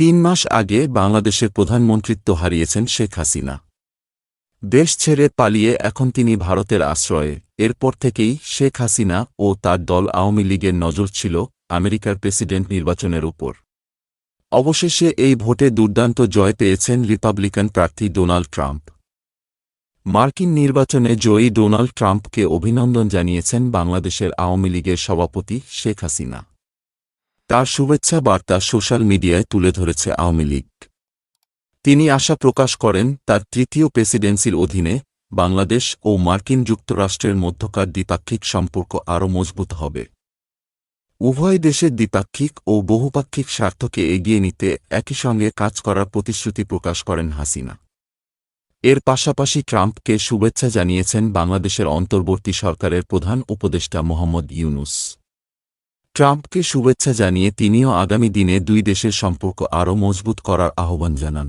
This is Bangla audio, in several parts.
তিন মাস আগে বাংলাদেশের প্রধানমন্ত্রিত্ব হারিয়েছেন শেখ হাসিনা। দেশ ছেড়ে পালিয়ে এখন তিনি ভারতের আশ্রয়ে। এরপর থেকেই শেখ হাসিনা ও তার দল আওয়ামী লীগের নজর ছিল আমেরিকার প্রেসিডেন্ট নির্বাচনের উপর। অবশেষে এই ভোটে দুর্দান্ত জয় পেয়েছেন রিপাবলিকান প্রার্থী ডোনাল্ড ট্রাম্প। মার্কিন নির্বাচনে জয়ী ডোনাল্ড ট্রাম্পকে অভিনন্দন জানিয়েছেন বাংলাদেশের আওয়ামী লীগের সভাপতি শেখ হাসিনা। তার শুভেচ্ছা বার্তা সোশ্যাল মিডিয়ায় তুলে ধরেছে আওয়ামী লীগ। তিনি আশা প্রকাশ করেন, তার তৃতীয় প্রেসিডেন্সির অধীনে বাংলাদেশ ও মার্কিন যুক্তরাষ্ট্রের মধ্যকার দ্বিপাক্ষিক সম্পর্ক আরও মজবুত হবে। উভয় দেশের দ্বিপাক্ষিক ও বহুপাক্ষিক স্বার্থকে এগিয়ে নিতে একই সঙ্গে কাজ করার প্রতিশ্রুতি প্রকাশ করেন হাসিনা। এর পাশাপাশি ট্রাম্পকে শুভেচ্ছা জানিয়েছেন বাংলাদেশের অন্তর্বর্তী সরকারের প্রধান উপদেষ্টা মোহাম্মদ ইউনুস। ট্রাম্পকে শুভেচ্ছা জানিয়ে তিনিও আগামী দিনে দুই দেশের সম্পর্ক আরও মজবুত করার আহ্বান জানান।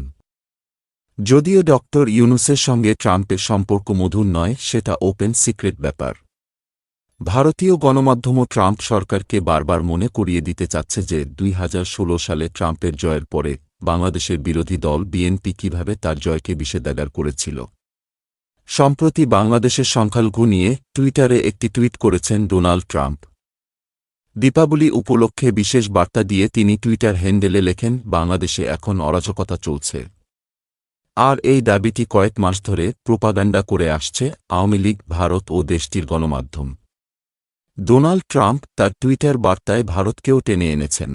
যদিও ডক্টর ইউনুসের সঙ্গে ট্রাম্পের সম্পর্ক মধুর নয়, সেটা ওপেন সিক্রেট ব্যাপার। ভারতীয় গণমাধ্যমও ট্রাম্প সরকারকে বারবার মনে করিয়ে দিতে চাচ্ছে যে দুই হাজার ষোলো সালে ট্রাম্পের জয়ের পরে বাংলাদেশের বিরোধী দল বিএনপি কীভাবে তার জয়কে বিষেধাগার করেছিল। সম্প্রতি বাংলাদেশের সংখ্যালঘু নিয়ে টুইটারে একটি টুইট করেছেন ডোনাল্ড ট্রাম্প। দীপাবলি উপলক্ষে বিশেষ বার্তা দিয়ে তিনি টুইটার হ্যান্ডেলে লেখেন, বাংলাদেশে এখন অরাজকতা চলছে। আর এই দাবিটি কয়েক মাস ধরে প্রোপাগান্ডা করে আসছে আওয়ামী লীগ, ভারত ও দেশটির গণমাধ্যম। ডোনাল্ড ট্রাম্প তার টুইটার বার্তায় ভারতকেও টেনে এনেছেন।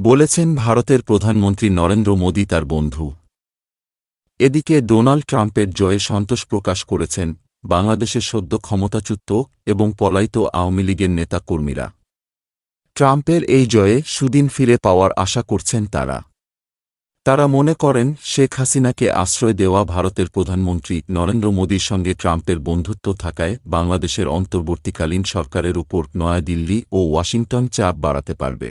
বলেছেন, ভারতের প্রধানমন্ত্রী নরেন্দ্র মোদী তার বন্ধু। এদিকে ডোনাল্ড ট্রাম্পের জয়ে সন্তোষ প্রকাশ করেছেন বাংলাদেশের সদ্য ক্ষমতাচ্যুত এবং পলায়িত আওয়ামী লীগের নেতাকর্মীরা। ট্রাম্পের এই জয়ে সুদিন ফিরে পাওয়ার আশা করছেন তারা। তারা মনে করেন, শেখ হাসিনাকে আশ্রয় দেওয়া ভারতের প্রধানমন্ত্রী নরেন্দ্র মোদীর সঙ্গে ট্রাম্পের বন্ধুত্ব থাকায় বাংলাদেশের অন্তর্বর্তীকালীন সরকারের উপর নয়াদিল্লি ও ওয়াশিংটন চাপ বাড়াতে পারবে।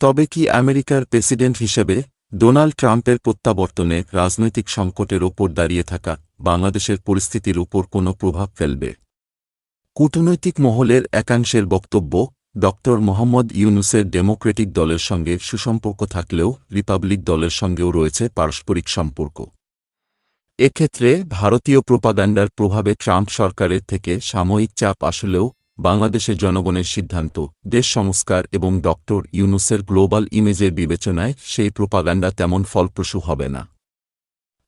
তবে কি আমেরিকার প্রেসিডেন্ট হিসেবে ডোনাল্ড ট্রাম্পের প্রত্যাবর্তনে রাজনৈতিক সংকটের ওপর দাঁড়িয়ে থাকা বাংলাদেশের পরিস্থিতির উপর কোনো প্রভাব ফেলবে। কূটনৈতিক মহলের একাংশের বক্তব্য, ড. মোহাম্মদ ইউনুসের ডেমোক্রেটিক দলের সঙ্গে সুসম্পর্ক থাকলেও রিপাবলিক দলের সঙ্গেও রয়েছে পারস্পরিক সম্পর্ক। এক্ষেত্রে ভারতীয় প্রোপাগান্ডার প্রভাবে ট্রাম্প সরকারের থেকে সাময়িক চাপ আসলেও বাংলাদেশের জনগণের সিদ্ধান্ত, দেশ সংস্কার এবং ডক্টর ইউনুসের গ্লোবাল ইমেজের বিবেচনায় সেই প্রোপাগান্ডা তেমন ফলপ্রসূ হবে না।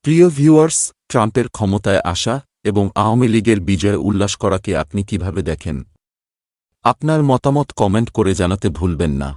প্রিয় ভিউয়ার্স, ট্রাম্পের ক্ষমতায় আসা এবং আওয়ামী লীগের বিজয় উল্লাস করাকে আপনি কীভাবে দেখেন? আপনার মতামত কমেন্ট করে জানাতে ভুলবেন না।